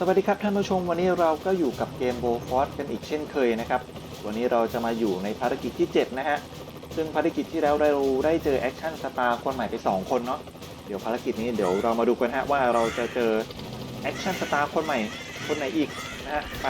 สวัสดีครับท่านผู้ชมวันนี้เราก็อยู่กับเกมโบฟอสกันอีกเช่นเคยนะครับ วันนี้เราจะมาอยู่ในภารกิจที่ 7 นะฮะ ซึ่งภารกิจที่แล้วเราได้เจอแอคชั่นสตาร์คนใหม่ไป 2 คนเนาะเดี๋ยวภารกิจนี้เดี๋ยวเรามาดูกันฮะว่าเราจะเจอแอคชั่นสตาร์คนใหม่คนไหนอีกนะฮะไป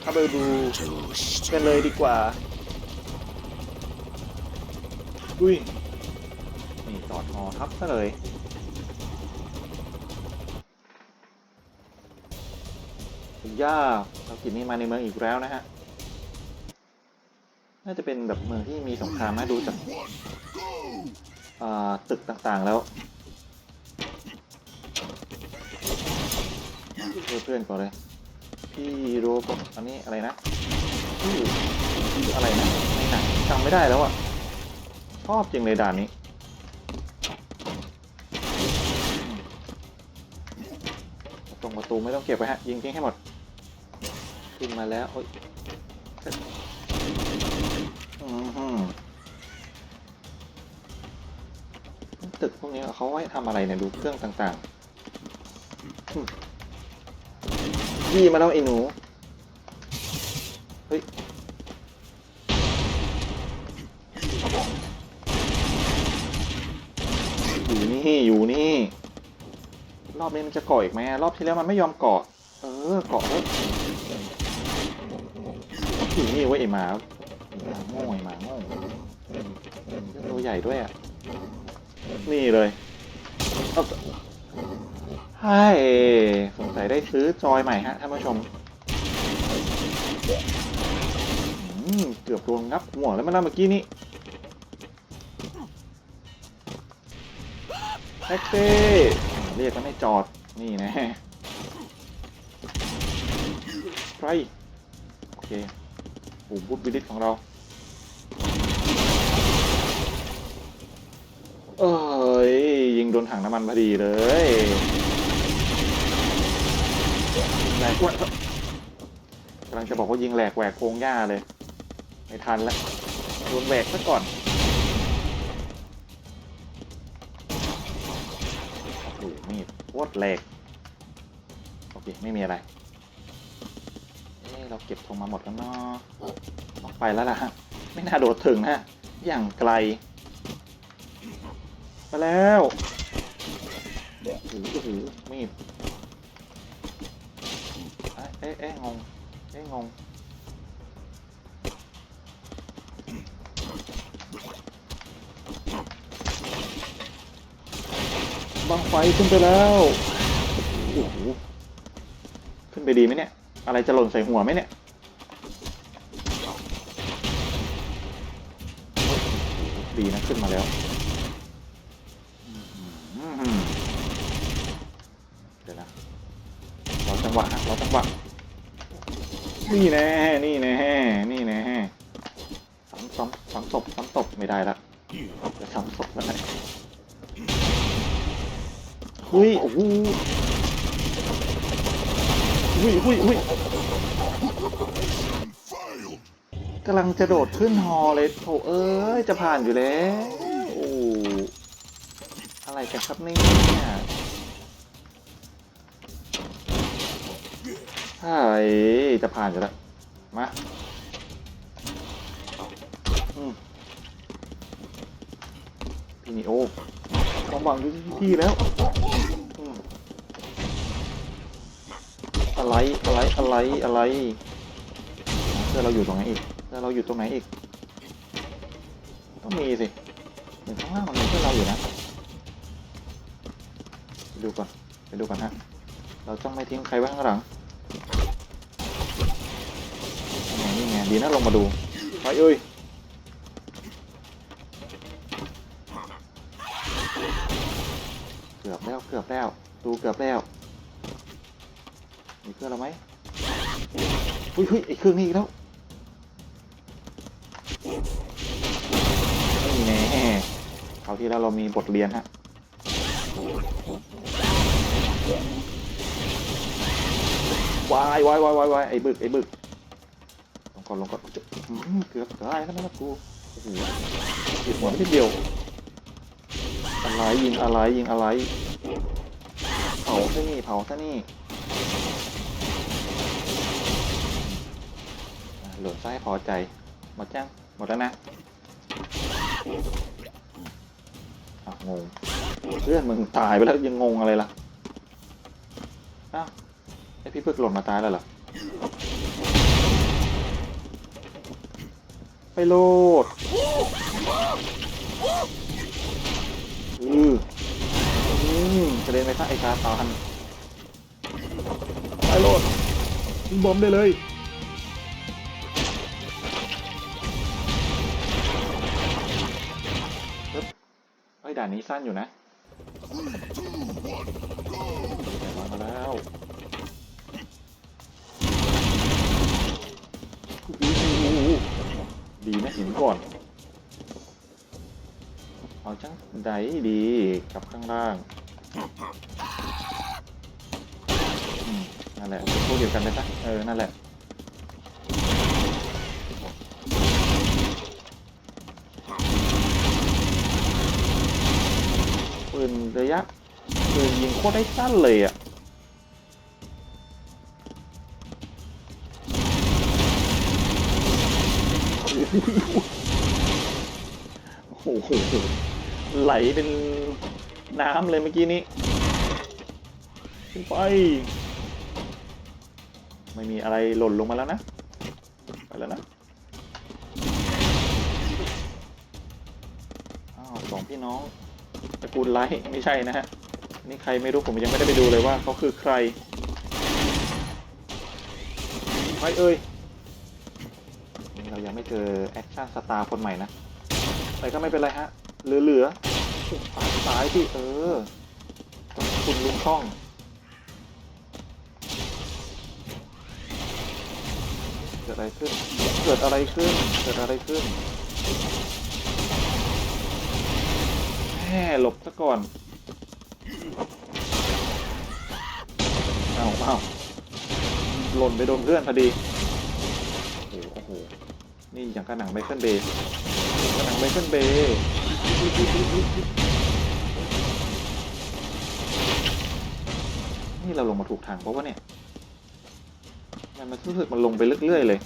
เข้าไปดูกันเลยดีกว่าอุ้ยนี่จอดหอทับซะเลย ย่าภารกิจนี้มาในเมืองอีกแล้วนะฮะ น่าจะเป็นแบบเมืองที่มีสงครามนะดูจากอ่าตึกต่างๆแล้วเพื่อนก่อนเลย พี่โรบอันนี้อะไรนะพี่อะไรนะในหนังจำไม่ได้แล้วอะชอบจริงเลยด่านนี้ตรงประตูไม่ต้องเก็บไว้ฮะยิงทิ้งให้หมด ขึ้นมาแล้ว โอ้ยตึกพวกนี้เขาไว้ทำอะไรเนี่ยดูเครื่องต่างๆยี่มาแล้วไอ้หนู เฮ้ยอยู่นี่อยู่นี่ รอบนี้มันจะเกาะอีกไหมรอบที่แล้วมันไม่ยอมเกาะ เออเกาะแล้ว อยู่นี่ไว้ยไอหมาหมาโง่ไอหมาโง่ตัวใหญ่ด้วยอะ นี่เลยเอาใช่สงสัยได้ซื้อจอยใหม่ฮะท่านผู้ชมเกือบโดนงับหัวแล้วมันแล้วเมื่อกี้นี้แท็กซี่เรียกก็ไม่จอด นี่นะไรโอเค ปุ่มบุ๊บบิลิตของเรา เอ้ย ยิงโดนถังน้ำมันพอดีเลยแหลกแหวกกำลังจะบอกว่ายิงแหลกแหวกโครงหญ้าเลย ไม่ทันแล้วโดนแหวกซะก่อนโอ้โหมีดโคตรแหลกโอเค ไม่มีอะไร เราเก็บธงมาหมดแล้วเนาะต้องไปแล้วล่ะฮะไม่น่าโดดถึงฮะ อย่างไกล มาแล้วโอ้โหโอ้โหมีดเอ๊ะเอ๊ะเอ๊ะงง เอ๊ะงงบังไฟขึ้นไปแล้ว โอ้โห ขึ้นไปดีไหมเนี่ย อะไรจะหล่นใส่หัวไหมเนี่ย ดีนะขึ้นมาแล้ว เดี๋ยวนะรอจังหวะรอจังหวะ นี่แน่นี่แน่นี่แน่ซ้ำซ้ำซ้ำศพซ้ำศพไม่ได้ละจะซ้ำศพแล้วนะหุ้ย โอ้โห หุ้ยหุ้ยหุ้ยกำลังจะโดดขึ้นฮอเลยโถเอ้ย จะผ่านอยู่แล้วโอ้อะไรกันครับเนี่ยใช่จะผ่านอยู่แล้ว มาพี่นิโอความหวังอยู่ที่พี่แล้ว อะไรอะไรอะไรอะไรเพื่อเราอยู่ตรงไหนอีกเพื่อเราอยู่ตรงไหนอีก ต้องมีสิเหมือนข้างล่างมันมีเพื่อเราอยู่นะไปดูก่อนไปดูก่อนฮะเราต้องไม่ทิ้งใครไว้ข้างหลังนี่ไงนี่ไงดีนะลงมาดูไปเอ้ยเกือบแล้วเกือบแล้วดูเกือบแล้ว มีเครื่องเราไหมเฮ้ยเฮ้ยไอเครื่องนี้อีกแล้วนี่แน่คราที่แล้วเรามีบทเรียนฮะวายวายวายวายวายไอ้บึกไอ้บึกลงก่อนลงก่อนเกือบตายแล้วนะกูโอ้โหยิงหัวนิดเดียวอะไรยิงอะไรยิงอะไรเผาซะนี่เผาซะนี่ หล่นไส้พอใจ หมดยังหมดแล้วนะอะงงเพื่อนมึงตายไปแล้วยังงงอะไรล่ะอ้าวไอพี่เพึกหล่นมาตายแล้วเหรอไปโลดอืออืมกระเด็นไปข้าไอ้กาตานไปโลดยิงบอมได้เลย ด่านนี้สั้นอยู่นะมาแล้วดีนะหินก่อน เอาจังไดดีกับข้างล่างนั่นแหละพวกเดียวกันเลยปะเออ นั่นแหละ นระยะปืนยิงโคตรได้สั้นเลยอะโอ้โหไหลเป็นน้ำเลยเมื่อกี้นี้ขึ้นไป ไม่มีอะไรหล่นลงมาแล้วนะ ไปแล้วนะอ้าวสองพี่น้อง ตระกูลไลท์ไม่ใช่นะฮะ นี่ใครไม่รู้ผมยังไม่ได้ไปดูเลยว่าเขาคือใครใครเอ่ยเรายังไม่เจอแอคชั่นสตาร์คนใหม่นะแต่ก็ไม่เป็นไรฮะ เหลือๆฝั่งซ้ายที่เออต้องคุณลุงช่องเกิดอะไรขึ้น เกิดอะไรขึ้น เกิดอะไรขึ้น แม่หลบซะก่อน เอาเอาหล่นไปโดนเพื่อนพอดี โอ้โหโอ้โห นี่อย่างกระหนังไมเคิลเบย์กระหนังไมเคิลเบย์นี่เราลงมาถูกทางเพราะว่าเนี่ย มันมันรู้สึกมันลงไปเรื่อยๆเลย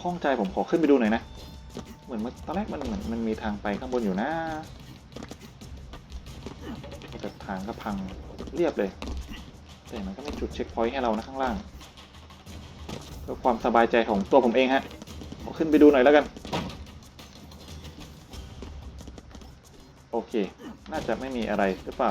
ข้องใจผมขอขึ้นไปดูหน่อยนะ เหมือนตอนแรกมันเหมือนมันมีทางไปข้างบนอยู่นะแต่ทางก็พังเรียบเลย แต่มันก็ไม่จุดเช็คพอยต์ให้เรานะข้างล่างเพื่อความสบายใจของตัวผมเองฮะขอขึ้นไปดูหน่อยแล้วกัน โอเค น่าจะไม่มีอะไรหรือเปล่า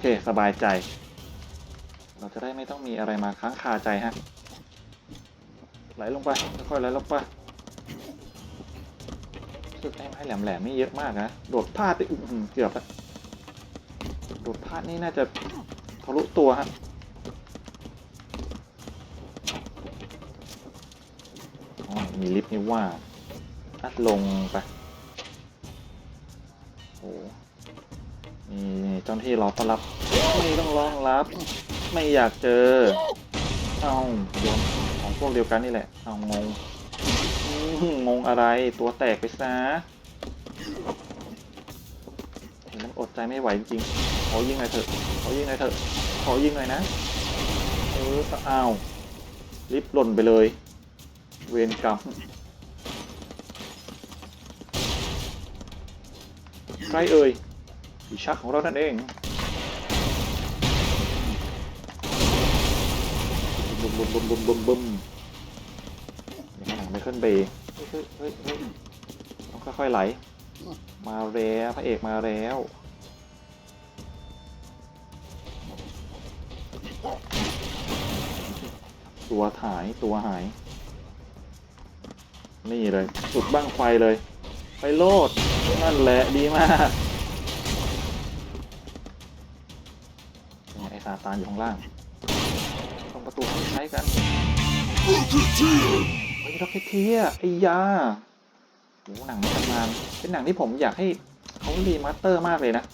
เค สบายใจ เราจะได้ไม่ต้องมีอะไรมาค้างคาใจฮะ ไหลลงไป ค่อยๆไหลลงไปสึกไอ้ไม้แหลมๆนี่เยอะมากนะ โดดพลาดไปอื้อเกือบล้วโดดพลาดนี่น่าจะทะลุตัวฮะมีลิฟต์นี่ว่าอัดลงไป นี่เจ้าหน้าที่รอต้อนรับ ไม่ต้องรองรับ ไม่อยากเจอ เอาโยนของพวกเดียวกันนี่แหละ เอางงอื้อหืองงอะไรตัวแตกไปซะเห็นแล้วอดใจไม่ไหวจริงๆขอยิงหน่อยเถอะขอยิงหน่อยเถอะขอยิงหน่อยนะเอออ้าวลิฟต์หล่นไปเลย เวรกรรมใครเอ่ย อีชักของเรานั่นเองบุมบุมบุมบุมบุมบุมย่างหนังไม่ขึ้นเบเฮ้ยเฮ้ยเฮ้ยเฮ้ยต้องค่อยๆไหล มาแล้วพระเอกมาแล้วตัวหายตัวหาย นี่เลย สุดบ้างไฟเลย ไปโลดนั่นแหละดีมากาตานอยู่ข้างล่างตรงประตูให้ใช้กันเฮ้ยร็อกเก็ตเทียไอ้ยาโหหนังในตำนานเป็นหนังที่ผมอยากให้เขารีมาสเตอร์มากเลยนะ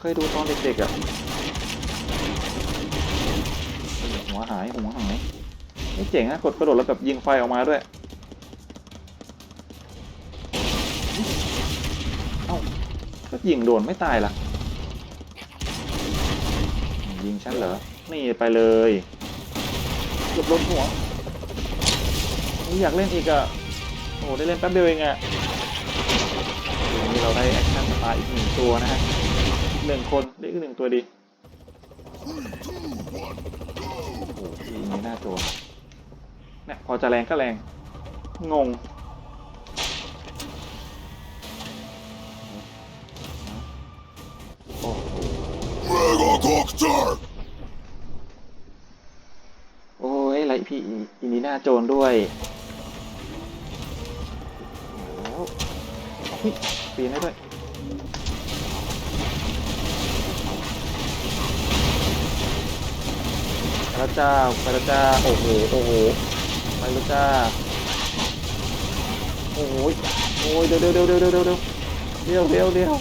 เคยดูตอนเด็กๆอะหัวหายหัวหายไม่เจ๋งนะกดกระโดดแล้วแบบยิงไฟออกมาด้วย เอ้าก็ยิงโดนไม่ตายล่ะ ยิงฉันเหรอ นี่ไปเลยเกือบโดนหัวอุ๊ยอยากเล่นอีกอะโอ้ได้เล่นแป๊บเดียวเองอะวันนี้เราได้แอคชั่นสตาร์อีกหนึ่งตัวนะฮะอีกหนึ่งคนได้อีกหนึ่งตัวดีโอ้โหทีนี้หน้าตัวเนี่ยพอจะแรงก็แรง งง โอ้ยไรพี่อีอีนีน้าโจรด้วยแล้วเฮ้ยปีนได้ด้วยไปแล้วจ้าไปแล้วจ้าโอ้โหโอ้โหไปแล้วจ้าโอ้โหยโอ้ยเดี๋ยวเดี๋ยวเดี๋ยวเดี๋ยวเดี๋ยวเดี๋ยวเดี๋ยวเดี๋ยวเดี๋ยวเดี๋ยว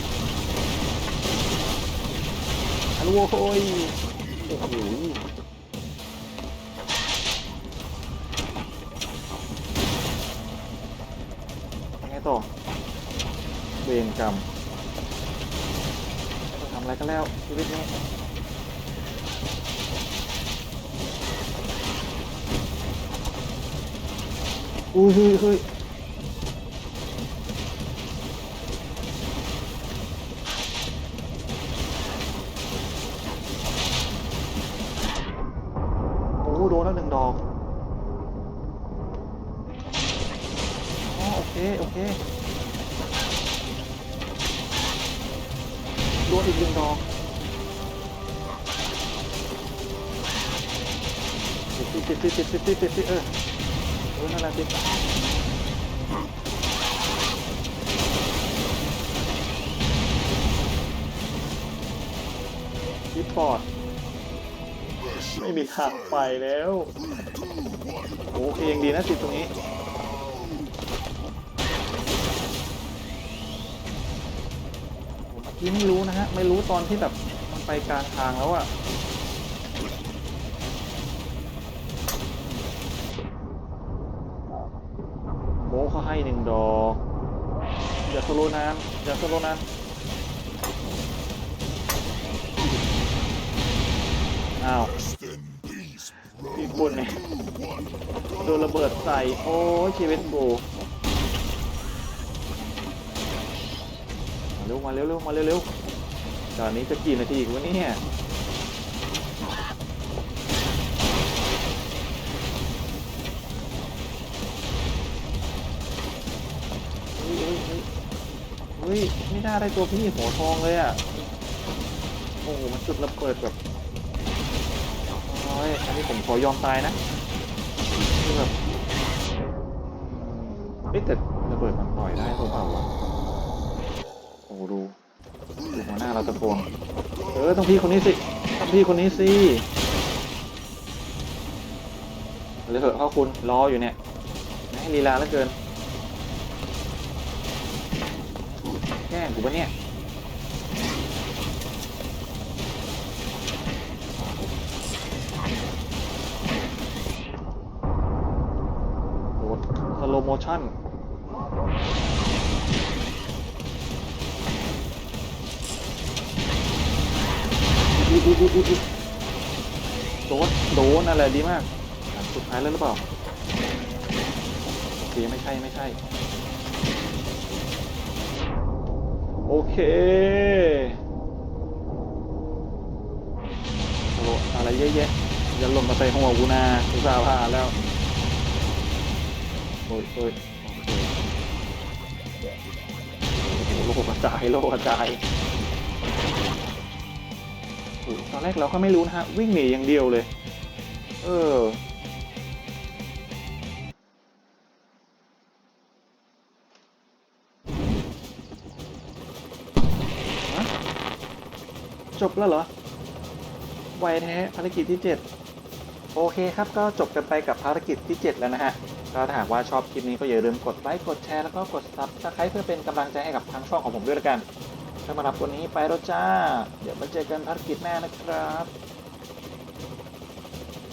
อัน โว้ยโอ้โหยังไงต่อเวรกรรมจะทำอะไรกันแล้วชีวิตนี้อุ้ยเฮ้ย โดนแล้วหนึ่งดอกอ๋อโอเค โอเค โดนอีกหนึ่งดอกติดติดติดติดติดติดติดติดเออเออนั่นแหละสิคิดปอด ไม่มีทางไปแล้ว โอเคยังดีนะติดตรงนี้เมื่อกี้ไม่รู้นะฮะ ไม่รู้ตอนที่แบบมันไปกลางทางแล้วอะโบะเขาให้หนึ่งดอก อย่าสโลว์นานอย่าสโลว์นาน อ้าวมีคนเนี่ยโดนระเบิดใส่ โอ้ชีวิตกูมาเร็วมาเร็วเร็วมาเร็วเร็วตอนนี้จะกี่นาทีอีกวะเนี่ยเฮ้ยเฮ้ยเฮ้ยเฮ้ยไม่น่าได้ตัวพี่หัวทองเลยอะ โอ้โห มันจุดระเบิดแบบ โอ้ยอันนี้ผมขอยอมตายนะคือแบบเอ๊ะแต่ระเบิดมันปล่อยได้หรือเปล่าวะโอ้โหดูดูหัวหน้าเราตะโกนเออต้องพี่คนนี้สิต้องพี่คนนี้สิเลยเถอะพ่อคุณรออยู่เนี่ยให้ลีลาแล้วเกินแกล้งกูปะเนี่ย โหสโลโม ชั่นโดนโดนอะไรดีมาก สุดท้ายแล้วหรือเปล่าโอเคไม่ใช่ไม่ใช่ โอเคโอะไรเยอะแยะอย่าหล่นมาใส่หัวกูนะกูสาพาแล้ว โอ้ยโอ้ยโอ้โหโลกกระจายโลกกระจายโอ้ยตอนแรกเราก็ไม่รู้นะฮะ วิ่งหนีอย่างเดียวเลย เออจบแล้วเหรอ ไวแท้ภารกิจที่ 7 โอเคครับก็จบกันไปกับภารกิจที่ 7 แล้วนะฮะ ถ้าหากว่าชอบคลิปนี้ก็อย่าลืมกดไลค์กดแชร์แล้วก็กดซับสไครต์เพื่อเป็นกำลังใจให้กับทางช่องของผมด้วยละกันสำหรับวันนี้ไปแล้วจ้า เดี๋ยวมาเจอกันภารกิจหน้านะครับ